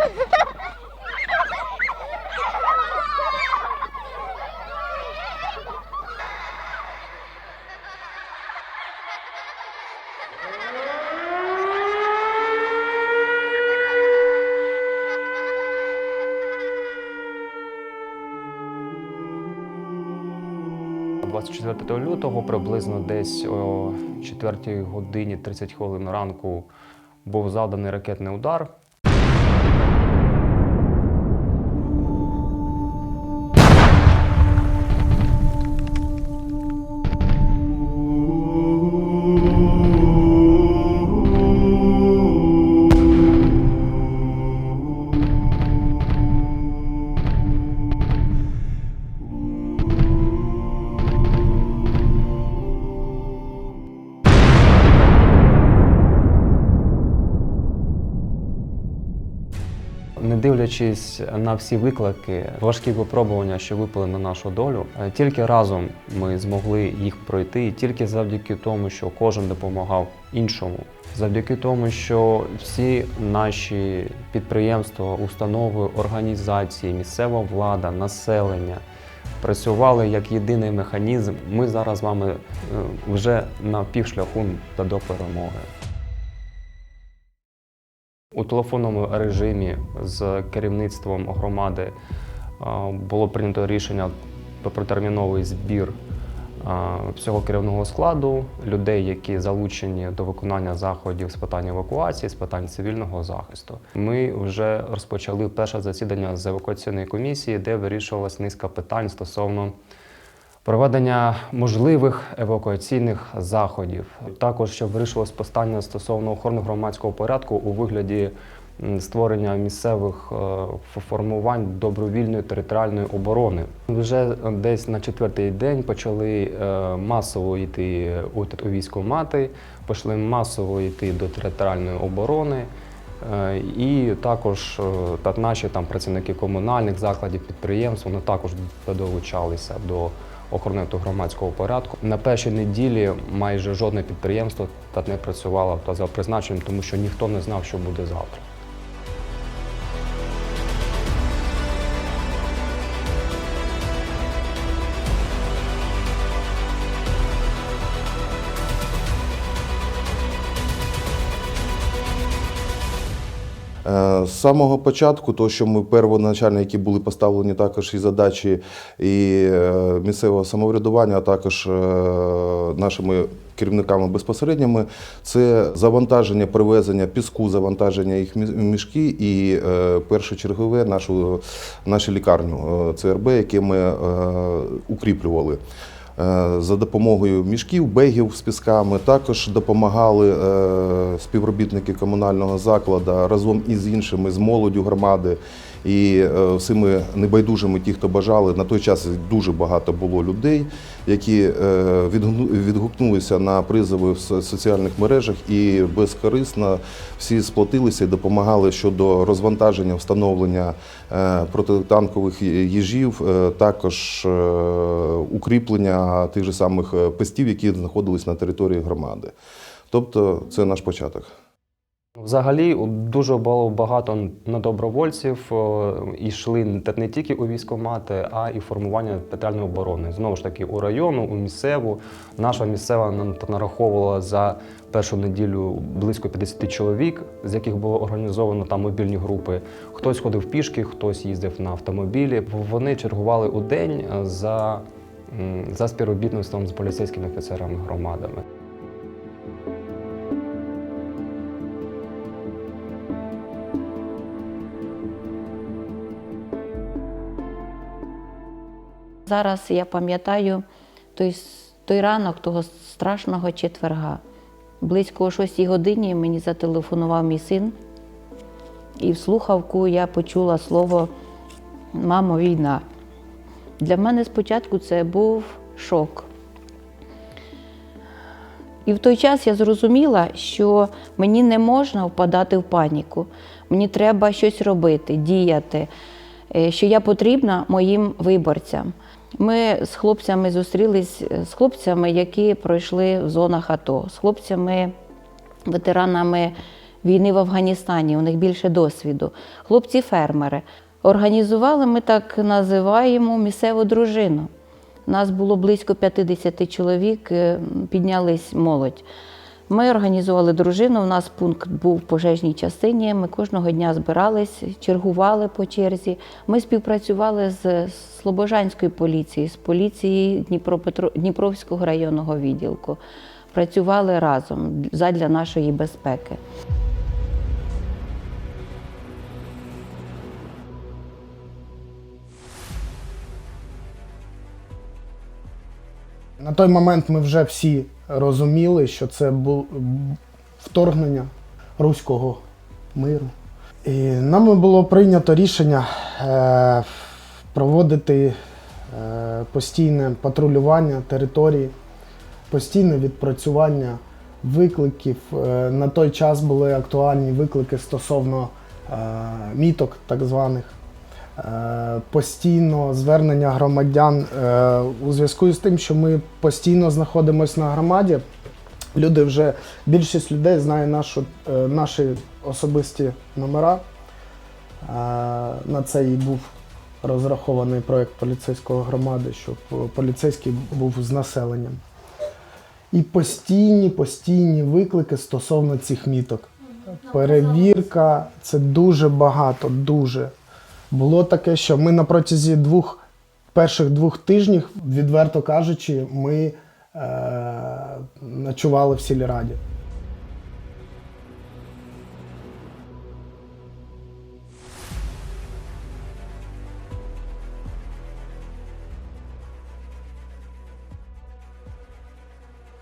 – 24 лютого, приблизно десь о 4 годині 30 хвилин ранку був завданий ракетний удар. Не дивлячись на всі виклики, важкі випробування, що випали на нашу долю, е, тільки разом ми змогли їх пройти, і тільки завдяки тому, що кожен допомагав іншому, завдяки тому, що всі наші підприємства, установи, організації, місцева влада, населення працювали як єдиний механізм. Ми зараз з вами е, вже на півшляху та до перемоги. У телефонному режимі з керівництвом громади було прийнято рішення про протерміновий збір всього керівного складу, людей, які залучені до виконання заходів з питань евакуації, з питань цивільного захисту. Ми вже розпочали перше засідання з евакуаційної комісії, де вирішувалась низка питань стосовно проведення можливих евакуаційних заходів. Також ще вирішилось питання стосовно охорони громадського порядку у вигляді створення місцевих е, формувань добровільної територіальної оборони. Вже десь на четвертий день почали е, масово йти у військкомати, почали масово йти до територіальної оборони. Е, І також та наші там працівники комунальних закладів, підприємств, вони також долучалися до охорони та громадського порядку. На першій неділі майже жодне підприємство так не працювало та за призначенням, тому що ніхто не знав, що буде завтра. З самого початку, то що ми первоначально, які були поставлені також і задачі і е, місцевого самоврядування, а також е, нашими керівниками безпосередніми, це завантаження, привезення піску, завантаження їх мішки і е, першочергове нашу, нашу лікарню е, ЦРБ, яке ми е, укріплювали. Е, За допомогою мішків, бегів з пісками також допомагали е, співробітники комунального закладу разом із іншими з молоддю громади і е, всіми небайдужими, ті, хто бажали. На той час дуже багато було людей, які е, відгукнулися на призови в соціальних мережах і безкорисно всі сплотилися і допомагали щодо розвантаження, встановлення е, протитанкових їжів, також укріплення тих же самих пестів, які знаходились на території громади. Тобто це наш початок. Взагалі дуже було багато на добровольців йшли не тільки у військкомати, а і формування територіальної оборони. Знову ж таки, у району, у місцеву. Наша місцева нараховувала за першу неділю близько 50 чоловік, з яких було організовано там мобільні групи. Хтось ходив пішки, хтось їздив на автомобілі. Вони чергували у день е, за, за співробітництвом з поліцейськими офіцерами громадами. Зараз я пам'ятаю той, той ранок того страшного четверга. Близько о 6 годині мені зателефонував мій син, і в слухавку я почула слово Мамо, війна. Для мене спочатку це був шок. І в той час я зрозуміла, що мені не можна впадати в паніку. Мені треба щось робити, діяти, е, що я потрібна моїм виборцям. Ми з хлопцями зустрілись е, з хлопцями, які пройшли в зонах АТО, з хлопцями, ветеранами війни в Афганістані, у них більше досвіду. Хлопці-фермери. Організували ми так називаємо місцеву дружину. Нас було близько 50 чоловік, е, піднялись молодь. Ми організували дружину. У нас пункт був в пожежній частині. Ми кожного дня збирались, чергували по черзі. Ми співпрацювали з Слобожанською поліцією, з поліцією Дніпропетро... Дніпровського районного відділку. Працювали разом задля нашої безпеки. На той момент ми вже всі розуміли, що це було вторгнення руського миру. І нами було прийнято рішення е, проводити е, постійне патрулювання території, постійне відпрацювання викликів. Е, на той час були актуальні виклики стосовно міток, так званих. Е, Постійно звернення громадян е, у зв'язку з тим, що ми постійно знаходимося на громаді. Люди вже більшість людей знає нашу, е, наші особисті номера. На це і був розрахований проєкт поліцейської громади, щоб поліцейський був з населенням. І постійні, постійні виклики стосовно цих міток. Перевірка це дуже багато, дуже. Було таке, що ми на протязі двох перших двох тижнів, відверто кажучи, ми е, ночували в сільраді.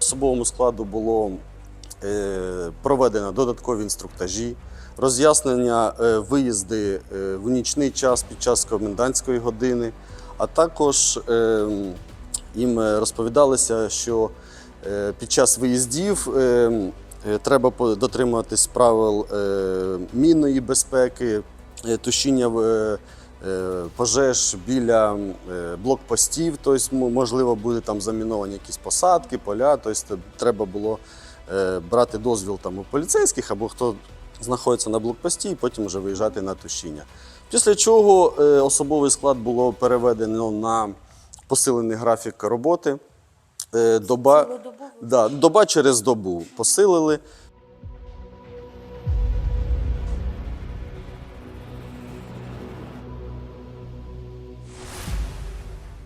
Особовому складу було е, проведено додаткові інструктажі, роз'яснення е, виїзди е, в нічний час під час комендантської години, а також е, їм розповідалося, що е, під час виїздів е, е, треба дотримуватись правил е, мінної безпеки, е, тушіння е, е, пожеж біля е, блокпостів, тобто, можливо, буде там заміновані якісь посадки, поля. Тобто треба було е, брати дозвіл там у поліцейських або хто знаходиться на блокпості, і потім вже виїжджати на тушіння. Після чого е, особовий склад було переведено на посилений графік роботи. Е, Доба, да, доба через добу посилили.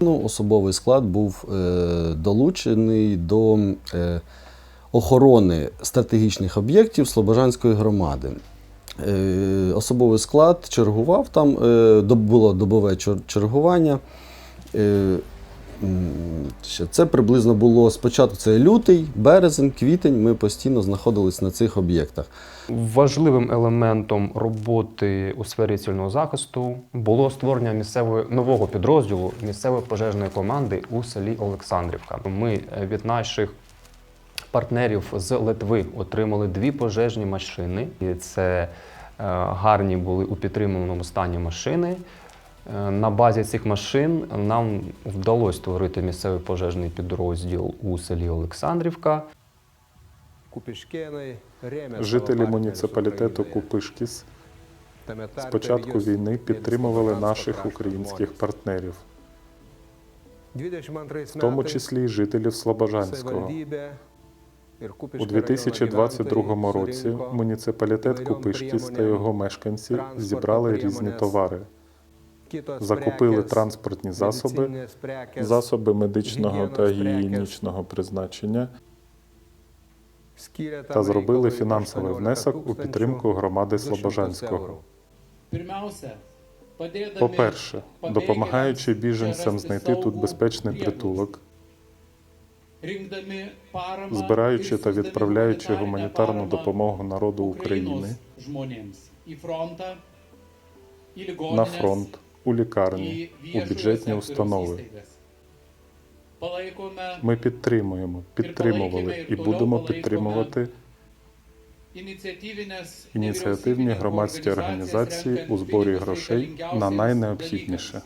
Ну, особовий склад був е, долучений до е, охорони стратегічних об'єктів Слобожанської громади. Е, особовий склад чергував там, е, було добове чергування. Е, Це приблизно було спочатку це лютий, березень, квітень. Ми постійно знаходились на цих об'єктах. Важливим елементом роботи у сфері цивільного захисту було створення місцевої нового підрозділу місцевої пожежної команди у селі Олександрівка. Ми від наших партнерів з Литви отримали дві пожежні машини. І це е, гарні були у підтриманому стані машини. Е, На базі цих машин нам вдалося створити місцевий пожежний підрозділ у селі Олександрівка. Жителі муніципалітету Купишкіс з початку війни підтримували наших українських партнерів, в тому числі й жителів Слобожанського. У 2022 році муніципалітет Купишкіс та його мешканці зібрали різні товари, закупили транспортні засоби, засоби медичного та гігієнічного призначення та зробили фінансовий внесок у підтримку громади Слобожанського. По-перше, допомагаючи біженцям знайти тут безпечний притулок, збираючи та відправляючи гуманітарну допомогу народу України на фронт, у лікарні, у бюджетні установи. Ми підтримуємо, підтримували і будемо підтримувати ініціативні громадські організації у зборі грошей на найнеобхідніше.